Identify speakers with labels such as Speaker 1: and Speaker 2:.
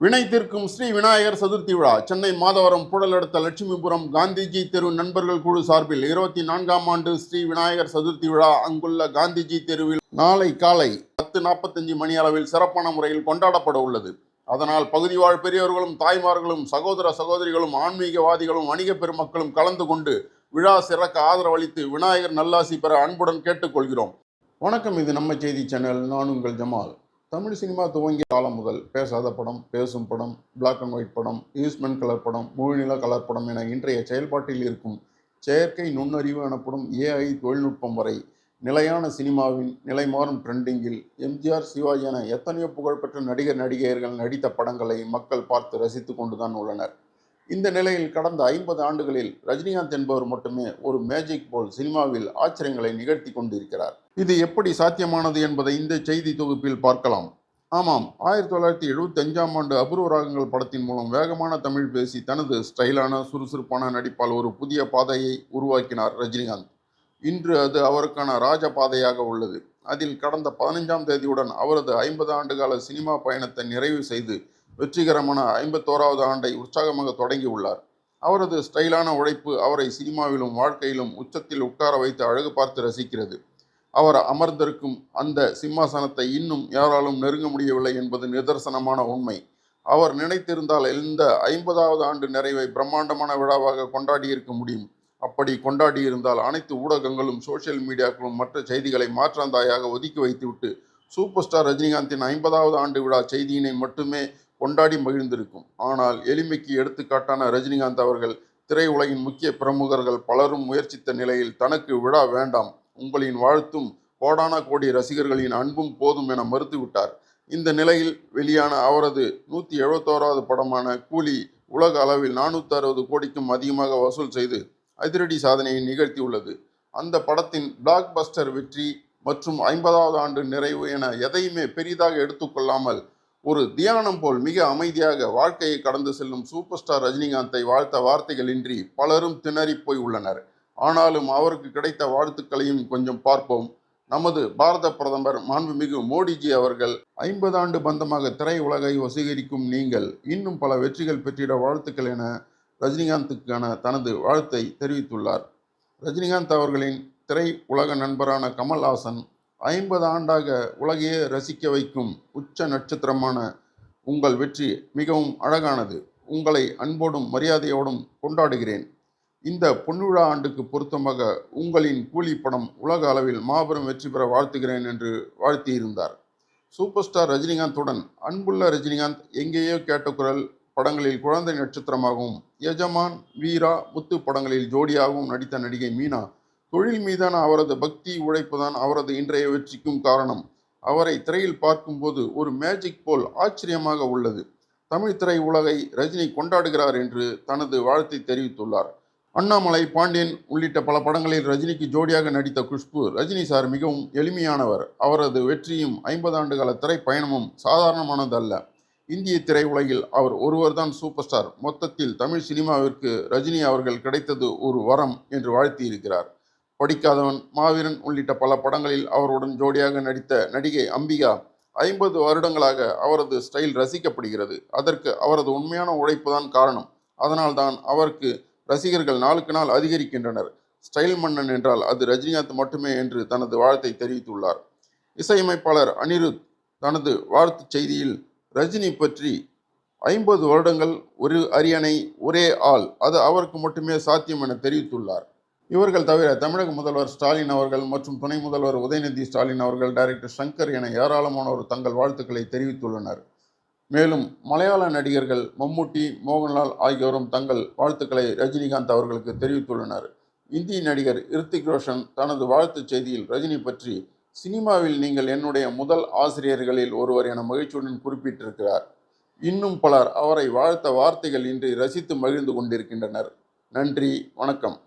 Speaker 1: வினை தீர்க்கும் ஸ்ரீ விநாயகர் சதுர்த்தி விழா. சென்னை மாதவரம் புழல் லட்சுமிபுரம் காந்திஜி தெரு நண்பர்கள் குழு சார்பில் இருபத்தி நான்காம் ஆண்டு ஸ்ரீ விநாயகர் சதுர்த்தி விழா அங்குள்ள காந்திஜி தெருவில் நாளை காலை பத்து நாற்பத்தஞ்சு மணி அளவில் சிறப்பான முறையில் கொண்டாடப்பட உள்ளது. அதனால் பகுதி வாழ் பெரியவர்களும் தாய்மார்களும் சகோதர சகோதரிகளும் ஆன்மீகவாதிகளும் வணிக பெருமக்களும் கலந்து கொண்டு விழா சிறக்க ஆதரவளித்து விநாயகர் நல்லாசி பெற அன்புடன் கேட்டுக்கொள்கிறோம். வணக்கம் இது நம்ம செய்தி சேனல். நான் உங்கள் ஜமால். தமிழ் சினிமா துவங்கிய காலம் முதல் பேசாத படம் பேசும் படம் பிளாக் அண்ட் ஒயிட் படம் யூஸ்மென்ட் கலர் படம் முழுநில கலர் படம் என இன்றைய செயல்பாட்டில் இருக்கும் செயற்கை நுண்ணறிவு எனப்படும் ஏஐ தொழில்நுட்பம் வரை நிலையான சினிமாவின் நிலைமாறும் ட்ரெண்டிங்கில் எம்ஜிஆர் சிவாஜி என எத்தனையோ புகழ்பெற்ற நடிகர் நடிகையர்கள் நடித்த படங்களை மக்கள் பார்த்து ரசித்து கொண்டுதான் உள்ளனர். இந்த நிலையில் கடந்த ஐம்பது ஆண்டுகளில் ரஜினிகாந்த் என்பவர் மட்டுமே ஒரு மேஜிக் போல் சினிமாவில் ஆச்சரியங்களை நிகழ்த்தி கொண்டிருக்கிறார். இது எப்படி சாத்தியமானது என்பதை இந்த செய்தி தொகுப்பில் பார்க்கலாம். ஆமாம் ஆயிரத்தி தொள்ளாயிரத்தி எழுபத்தி அஞ்சாம் ஆண்டு அபூர்வ ராகங்கள் படத்தின் மூலம் வேகமான தமிழ் பேசி தனது ஸ்டைலான சுறுசுறுப்பான நடிப்பால் ஒரு புதிய பாதையை உருவாக்கினார் ரஜினிகாந்த். இன்று அது அவருக்கான ராஜ பாதையாக உள்ளது. அதில் கடந்த பதினைஞ்சாம் தேதியுடன் அவரது ஐம்பது ஆண்டுகால சினிமா பயணத்தை நிறைவு செய்து வெற்றிகரமான ஐம்பத்தோராவது ஆண்டை உற்சாகமாக தொடங்கியுள்ளார் அவரது ஸ்டைலான உழைப்பு அவரை சினிமாவிலும் வாழ்க்கையிலும் உச்சத்தில் உட்கார வைத்து அழகு பார்த்து ரசிக்கிறது. அவர் அமர்ந்திருக்கும் அந்த சிம்மாசனத்தை இன்னும் யாராலும் நெருங்க முடியவில்லை என்பது நிதர்சனமான உண்மை. அவர் நினைத்திருந்தால் இந்த ஐம்பதாவது ஆண்டு நிறைவை பிரம்மாண்டமான விழாவாக கொண்டாடியிருக்க முடியும். அப்படி கொண்டாடியிருந்தால் அனைத்து ஊடகங்களும் சோஷியல் மீடியாக்களும் மற்ற செய்திகளை மாற்றாந்தாயாக ஒதுக்கி வைத்துவிட்டு சூப்பர் ஸ்டார் ரஜினிகாந்தின் ஐம்பதாவது ஆண்டு விழா செய்தியினை மட்டுமே கொண்டாடி மகிழ்ந்திருக்கும். ஆனால் எளிமைக்கு எடுத்துக்காட்டான ரஜினிகாந்த் அவர்கள் திரையுலகின் முக்கிய பிரமுகர்கள் பலரும் முயற்சித்த நிலையில் தனக்கு விழா வேண்டாம். உங்களின் வாழ்த்தும் கோடான கோடி ரசிகர்களின் அன்பும் போதும் என மறுத்துவிட்டார். இந்த நிலையில் வெளியான அவரது நூற்றி எழுபத்தோராவது படமான கூலி உலக அளவில் நானூற்றி அறுபது கோடிக்கும் அதிகமாக வசூல் செய்து அதிரடி சாதனையை நிகழ்த்தியுள்ளது. அந்த படத்தின் பிளாக் பஸ்டர் வெற்றி மற்றும் ஐம்பதாவது ஆண்டு நிறைவு என எதையுமே பெரிதாக எடுத்துக்கொள்ளாமல் ஒரு தியானம் போல் மிக அமைதியாக வாழ்க்கையை கடந்து செல்லும் சூப்பர் ஸ்டார் ரஜினிகாந்தை வாழ்த்த வார்த்தைகளின்றி பலரும் திணறிப் போய் உள்ளனர். ஆனாலும் அவருக்கு கிடைத்த வாழ்த்துக்களையும் கொஞ்சம் பார்ப்போம். நமது பாரத பிரதமர் மாண்புமிகு மோடிஜி அவர்கள் ஐம்பது ஆண்டு பந்தமாக திரையுலகை வசீகரிக்கும் நீங்கள் இன்னும் பல வெற்றிகள் பெற்றிட வாழ்த்துக்கள் என ரஜினிகாந்துக்கான தனது வாழ்த்தை தெரிவித்துள்ளார். ரஜினிகாந்த் அவர்களின் திரை உலக நண்பரான கமல்ஹாசன் ஐம்பது ஆண்டாக உலகையே ரசிக்க வைக்கும் உச்ச நட்சத்திரமான உங்கள் வெற்றி மிகவும் அழகானது. உங்களை அன்போடும் மரியாதையோடும் கொண்டாடுகிறேன். இந்த பொன்விழா ஆண்டுக்கு பொருத்தமாக உங்களின் கூலி படம் உலக அளவில் மாபெரும் வெற்றி பெற வாழ்த்துகிறேன் என்று வாழ்த்தியிருந்தார். சூப்பர் ஸ்டார் ரஜினிகாந்துடன் அன்புள்ள ரஜினிகாந்த் எங்கேயோ கேட்ட குரல் படங்களில் குழந்தை நட்சத்திரமாகவும் எஜமான் வீரா முத்து படங்களில் ஜோடியாகவும் நடித்த நடிகை மீனா தொழில் மீதான அவரது பக்தி உழைப்புதான் அவரது இன்றைய வெற்றிக்கும் காரணம். அவரை திரையில் பார்க்கும்போது ஒரு மேஜிக் போல் ஆச்சரியமாக உள்ளது. தமிழ் திரை உலகை ரஜினி கொண்டாடுகிறார் என்று தனது வாழ்த்தை தெரிவித்துள்ளார். அண்ணாமலை பாண்டியன் உள்ளிட்ட பல படங்களில் ரஜினிக்கு ஜோடியாக நடித்த குஷ்பு ரஜினி சார் மிகவும் எளிமையானவர். அவரது வெற்றியும் ஐம்பது ஆண்டுகால திரைப்பயணமும் சாதாரணமானதல்ல. இந்திய திரையுலகில் அவர் ஒருவர்தான் சூப்பர் ஸ்டார் மொத்தத்தில் தமிழ் சினிமாவிற்கு ரஜினி அவர்கள் கிடைத்தது ஒரு வரம் என்று வாழ்த்தியிருக்கிறார். படிக்காதவன் மாவீரன் உள்ளிட்ட பல படங்களில் அவருடன் ஜோடியாக நடித்த நடிகை அம்பிகா ஐம்பது வருடங்களாக அவரது ஸ்டைல் ரசிக்கப்படுகிறது. அதற்கு அவரது உண்மையான உழைப்பு தான் காரணம். அதனால்தான் அவருக்கு ரசிகர்கள் நாளுக்கு நாள் அதிகரிக்கின்றனர். ஸ்டைல் மன்னன் என்றால் அது ரஜினிகாந்த் மட்டுமே என்று தனது வாழ்த்தை தெரிவித்துள்ளார். இசையமைப்பாளர் அனிருத் தனது வாழ்த்துச் செய்தியில் ரஜினி பற்றி ஐம்பது வருடங்கள் ஒரு அரியணை ஒரே ஆள் அது அவருக்கு மட்டுமே சாத்தியம் என தெரிவித்துள்ளார். இவர்கள் தவிர தமிழக முதல்வர் ஸ்டாலின் அவர்கள் மற்றும் துணை முதல்வர் உதயநிதி ஸ்டாலின் அவர்கள் டைரக்டர் சங்கர் என ஏராளமானோர் தங்கள் வாழ்த்துக்களை தெரிவித்துள்ளனர். மேலும் மலையாள நடிகர்கள் மம்முட்டி மோகன்லால் ஆகியோரும் தங்கள் வாழ்த்துக்களை ரஜினிகாந்த் அவர்களுக்கு தெரிவித்துள்ளனர். இந்தி நடிகர் இர்த்திக் ரோஷன் தனது வாழ்த்துச் செய்தியில் ரஜினி பற்றி சினிமாவில் நீங்கள் என்னுடைய முதல் ஆசிரியர்களில் ஒருவர் என மகிழ்ச்சியுடன் குறிப்பிட்டிருக்கிறார். இன்னும் பலர் அவரை வாழ்த்த வார்த்தைகள் இன்றி ரசித்து மகிழ்ந்து கொண்டிருக்கின்றனர். நன்றி வணக்கம்.